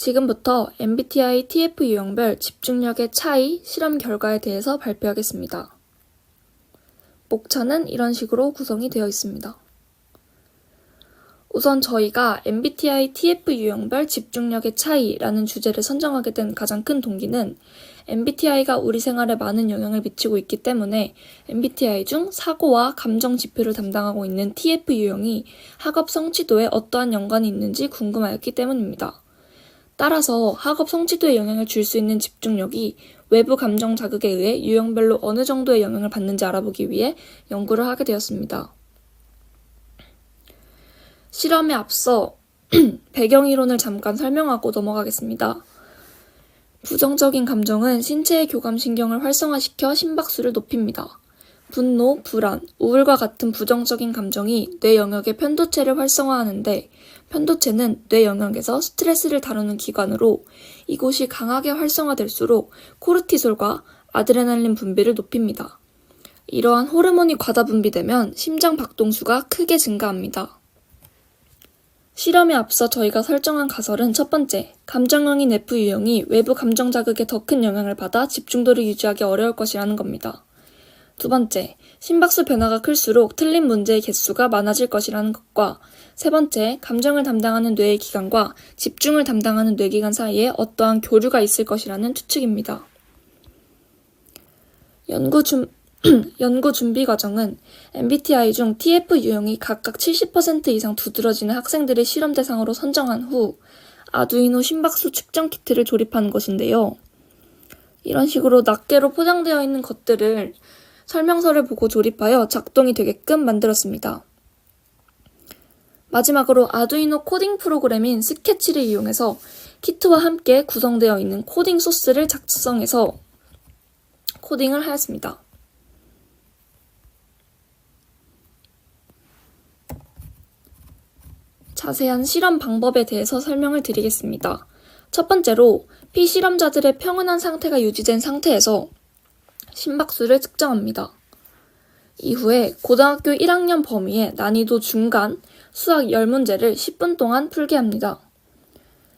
지금부터 MBTI TF 유형별 집중력의 차이 실험 결과에 대해서 발표하겠습니다. 목차는 이런 식으로 구성이 되어 있습니다. 우선 저희가 MBTI TF 유형별 집중력의 차이라는 주제를 선정하게 된 가장 큰 동기는 MBTI가 우리 생활에 많은 영향을 미치고 있기 때문에 MBTI 중 사고와 감정 지표를 담당하고 있는 TF 유형이 학업 성취도에 어떠한 연관이 있는지 궁금하였기 때문입니다. 따라서 학업 성취도에 영향을 줄 수 있는 집중력이 외부 감정 자극에 의해 유형별로 어느 정도의 영향을 받는지 알아보기 위해 연구를 하게 되었습니다. 실험에 앞서 배경이론을 잠깐 설명하고 넘어가겠습니다. 부정적인 감정은 신체의 교감신경을 활성화시켜 심박수를 높입니다. 분노, 불안, 우울과 같은 부정적인 감정이 뇌 영역의 편도체를 활성화하는데 편도체는 뇌 영역에서 스트레스를 다루는 기관으로 이곳이 강하게 활성화될수록 코르티솔과 아드레날린 분비를 높입니다. 이러한 호르몬이 과다 분비되면 심장 박동수가 크게 증가합니다. 실험에 앞서 저희가 설정한 가설은 첫 번째, 감정형인 F 유형이 외부 감정 자극에 더 큰 영향을 받아 집중도를 유지하기 어려울 것이라는 겁니다. 두 번째, 심박수 변화가 클수록 틀린 문제의 개수가 많아질 것이라는 것과 세 번째, 감정을 담당하는 뇌의 기관과 집중을 담당하는 뇌기관 사이에 어떠한 교류가 있을 것이라는 추측입니다. 연구 준, 연구 준비 과정은 MBTI 중 TF 유형이 각각 70% 이상 두드러지는 학생들의 실험 대상으로 선정한 후 아두이노 심박수 측정 키트를 조립하는 것인데요. 이런 식으로 낱개로 포장되어 있는 것들을 설명서를 보고 조립하여 작동이 되게끔 만들었습니다. 마지막으로 아두이노 코딩 프로그램인 스케치를 이용해서 키트와 함께 구성되어 있는 코딩 소스를 작성해서 코딩을 하였습니다. 자세한 실험 방법에 대해서 설명을 드리겠습니다. 첫 번째로 피실험자들의 평온한 상태가 유지된 상태에서 심박수를 측정합니다. 이후에 고등학교 1학년 범위의 난이도 중간 수학 10문제를 10분 동안 풀게 합니다.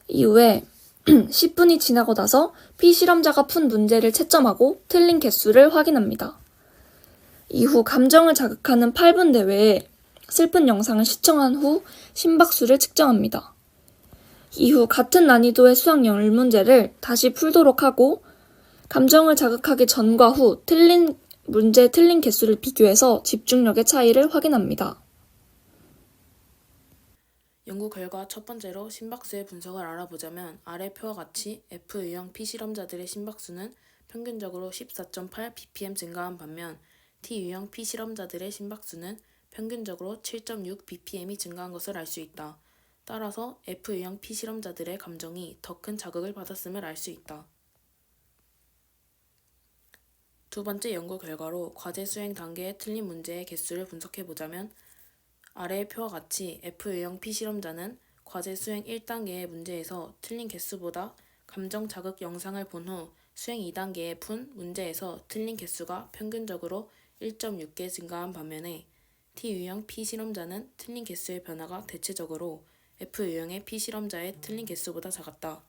이후에 10분이 지나고 나서 피실험자가 푼 문제를 채점하고 틀린 개수를 확인합니다. 이후 감정을 자극하는 8분 내외에 슬픈 영상을 시청한 후 심박수를 측정합니다. 이후 같은 난이도의 수학 10문제를 다시 풀도록 하고 감정을 자극하기 전과 후 틀린 문제 틀린 개수를 비교해서 집중력의 차이를 확인합니다. 연구 결과 첫 번째로 심박수의 분석을 알아보자면 아래 표와 같이 F 유형 피실험자들의 심박수는 평균적으로 14.8 bpm 증가한 반면 T 유형 피실험자들의 심박수는 평균적으로 7.6 bpm이 증가한 것을 알 수 있다. 따라서 F 유형 피실험자들의 감정이 더 큰 자극을 받았음을 알 수 있다. 두 번째 연구 결과로 과제 수행 단계의 틀린 문제의 개수를 분석해 보자면 아래의 표와 같이 F 유형 피실험자는 과제 수행 1단계의 문제에서 틀린 개수보다 감정 자극 영상을 본 후 수행 2단계에 푼 문제에서 틀린 개수가 평균적으로 1.6개 증가한 반면에 T 유형 피실험자는 틀린 개수의 변화가 대체적으로 F 유형의 피실험자의 틀린 개수보다 작았다.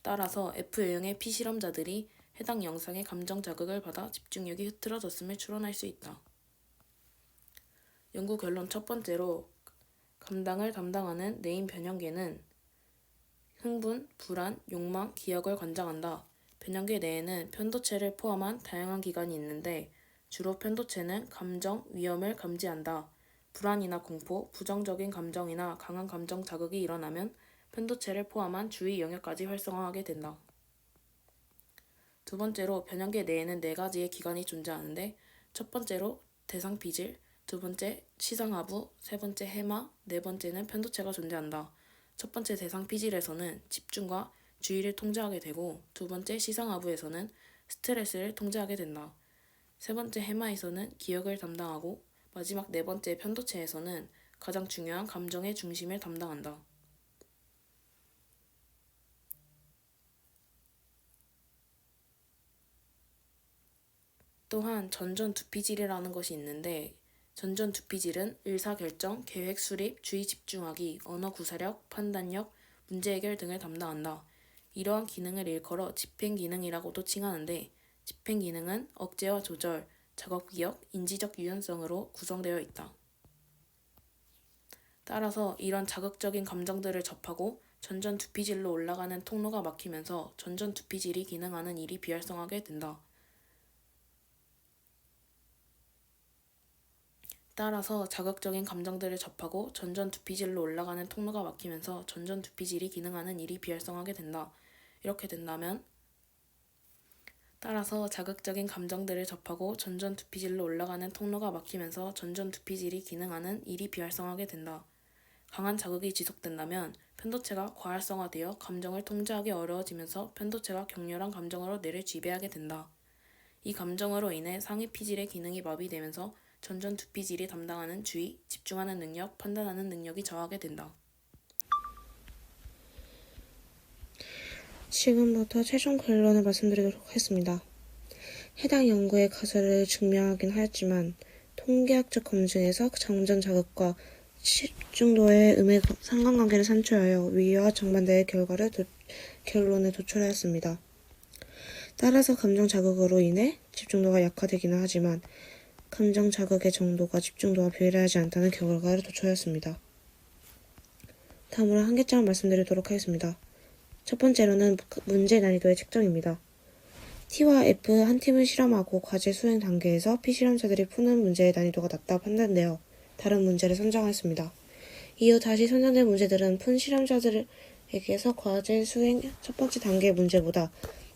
따라서 F 유형의 피실험자들이 해당 영상의 감정 자극을 받아 집중력이 흐트러졌음을 추론할 수 있다. 연구 결론 첫 번째로 감당을 담당하는 뇌인 변형계는 흥분, 불안, 욕망, 기억을 관장한다. 변형계 내에는 편도체를 포함한 다양한 기관이 있는데 주로 편도체는 감정, 위험을 감지한다. 불안이나 공포, 부정적인 감정이나 강한 감정 자극이 일어나면 편도체를 포함한 주위 영역까지 활성화하게 된다. 두 번째로 변형계 내에는 네 가지의 기관이 존재하는데 첫 번째로 대상 피질, 두 번째 시상 하부, 세 번째 해마, 네 번째는 편도체가 존재한다. 첫 번째 대상 피질에서는 집중과 주의를 통제하게 되고 두 번째 시상 하부에서는 스트레스를 통제하게 된다. 세 번째 해마에서는 기억을 담당하고 마지막 네 번째 편도체에서는 가장 중요한 감정의 중심을 담당한다. 또한 전전 두피질이라는 것이 있는데 전전 두피질은 의사결정, 계획 수립, 주의 집중하기, 언어 구사력, 판단력, 문제 해결 등을 담당한다. 이러한 기능을 일컬어 집행 기능이라고도 칭하는데 집행 기능은 억제와 조절, 작업 기억, 인지적 유연성으로 구성되어 있다. 따라서 이런 자극적인 감정들을 접하고 전전 두피질로 올라가는 통로가 막히면서 전전 두피질이 기능하는 일이 비활성하게 된다. 따라서 자극적인 감정들을 접하고 전전 두피질로 올라가는 통로가 막히면서 전전 두피질이 기능하는 일이 비활성하게 된다. 이렇게 된다면 따라서 자극적인 감정들을 접하고 전전 두피질로 올라가는 통로가 막히면서 전전 두피질이 기능하는 일이 비활성하게 된다. 강한 자극이 지속된다면 편도체가 과활성화되어 감정을 통제하기 어려워지면서 편도체가 격렬한 감정으로 뇌를 지배하게 된다. 이 감정으로 인해 상위 피질의 기능이 마비되면서 전전 두피질이 담당하는 주의, 집중하는 능력, 판단하는 능력이 저하게 된다. 지금부터 최종 결론을 말씀드리도록 하겠습니다. 해당 연구의 가설을 증명하긴 하였지만 통계학적 검증에서 장전 자극과 집중도의 음의 상관관계를 산출하여 위와 정반대의 결과를 도, 결론에 도출하였습니다. 따라서 감정 자극으로 인해 집중도가 약화되기는 하지만 감정 자극의 정도가 집중도와 비례하지 않다는 결과를 도출하였습니다. 다음으로 한계점을 말씀드리도록 하겠습니다. 첫 번째로는 문제 난이도의 책정입니다. T와 F 한 팀을 실험하고 과제 수행 단계에서 피실험자들이 푸는 문제의 난이도가 낮다 판단되어 다른 문제를 선정하였습니다. 이후 다시 선정된 문제들은 푼 실험자들에게서 과제 수행 첫 번째 단계의 문제보다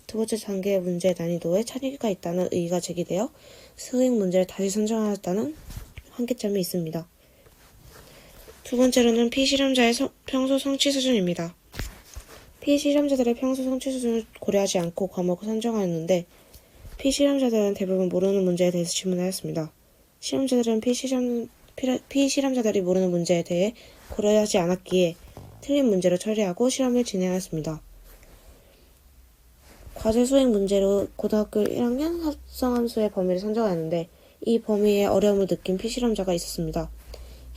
두 번째 단계의 문제의 난이도에 차이가 있다는 의의가 제기되어 수행 문제를 다시 선정하였다는 한계점이 있습니다. 두 번째로는 피실험자의 성- 평소 성취 수준입니다. 피실험자들의 평소 성취 수준을 고려하지 않고 과목을 선정하였는데 피실험자들은 대부분 모르는 문제에 대해서 질문하였습니다. 실험자들은 피실험, 피- 피실험자들이 모르는 문제에 대해 고려하지 않았기에 틀린 문제로 처리하고 실험을 진행하였습니다. 과제 수행 문제로 고등학교 1학년 합성함수의 범위를 선정하였는데 이 범위에 어려움을 느낀 피실험자가 있었습니다.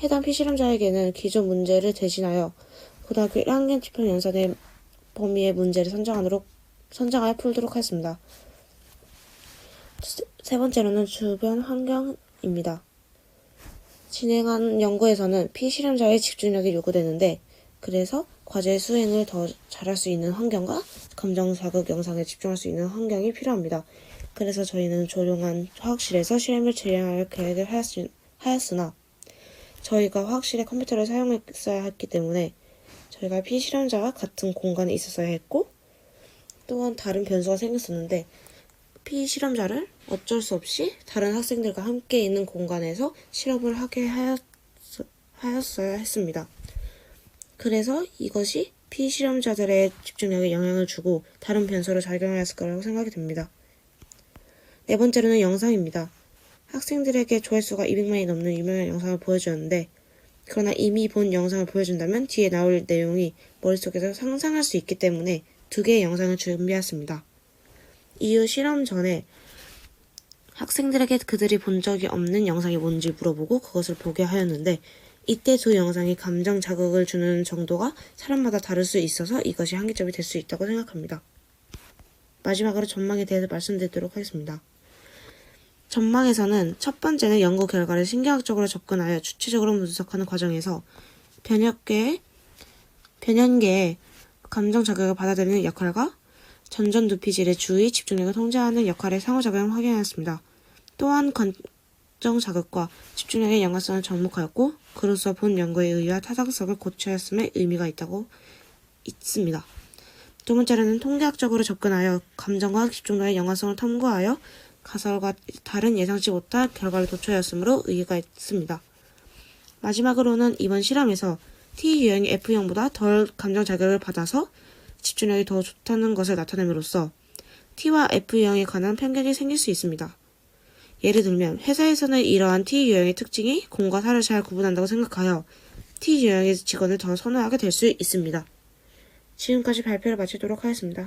해당 피실험자에게는 기존 문제를 대신하여 고등학교 1학년 지평 연산의 범위의 문제를 선정하도록 선정하여 풀도록 하였습니다. 세- 세 번째로는 주변 환경입니다. 진행한 연구에서는 피실험자의 집중력이 요구되는데 그래서 과제 수행을 더 잘할 수 있는 환경과 감정 자극 영상에 집중할 수 있는 환경이 필요합니다. 그래서 저희는 조용한 화학실에서 실험을 진행할 계획을 하였, 하였으나 저희가 화학실에 컴퓨터를 사용했어야 했기 때문에 저희가 피실험자와 같은 공간에 있었어야 했고 또한 다른 변수가 생겼었는데 피실험자를 어쩔 수 없이 다른 학생들과 함께 있는 공간에서 실험을 하게 하였, 하였어야 했습니다. 그래서 이것이 피실험자들의 집중력에 영향을 주고 다른 변수로 작용하였을 거라고 생각이 됩니다. 네 번째로는 영상입니다. 학생들에게 조회수가 200만이 넘는 유명한 영상을 보여주었는데 그러나 이미 본 영상을 보여준다면 뒤에 나올 내용이 머릿속에서 상상할 수 있기 때문에 두 개의 영상을 준비했습니다. 이후 실험 전에 학생들에게 그들이 본 적이 없는 영상이 뭔지 물어보고 그것을 보게 하였는데 이때 두 영상이 감정 자극을 주는 정도가 사람마다 다를 수 있어서 이것이 한계점이 될 수 있다고 생각합니다. 마지막으로 전망에 대해서 말씀드리도록 하겠습니다. 전망에서는 첫 번째는 연구 결과를 신경학적으로 접근하여 주체적으로 분석하는 과정에서 변형계의 변형계의 감정 자극을 받아들이는 역할과 전전 두피질의 주의 집중력을 통제하는 역할의 상호작용을 확인하였습니다. 또한 감정 자극과 집중력의 연관성을 접목하였고 그로써 본 연구의 의의와 타당성을 고쳐였음에 의미가 있다고 있습니다. 두 번째로는 통계학적으로 접근하여 감정과 집중력의 연관성을 탐구하여 가설과 다른 예상치 못할 결과를 도출하였으므로 의의가 있습니다. 마지막으로는 이번 실험에서 T 유형이 F형보다 덜 감정 자극을 받아서 집중력이 더 좋다는 것을 나타냄으로써 T와 F형에 관한 편견이 생길 수 있습니다. 예를 들면 회사에서는 이러한 T 유형의 특징이 공과 사를 잘 구분한다고 생각하여 T 유형의 직원을 더 선호하게 될 수 있습니다. 지금까지 발표를 마치도록 하겠습니다.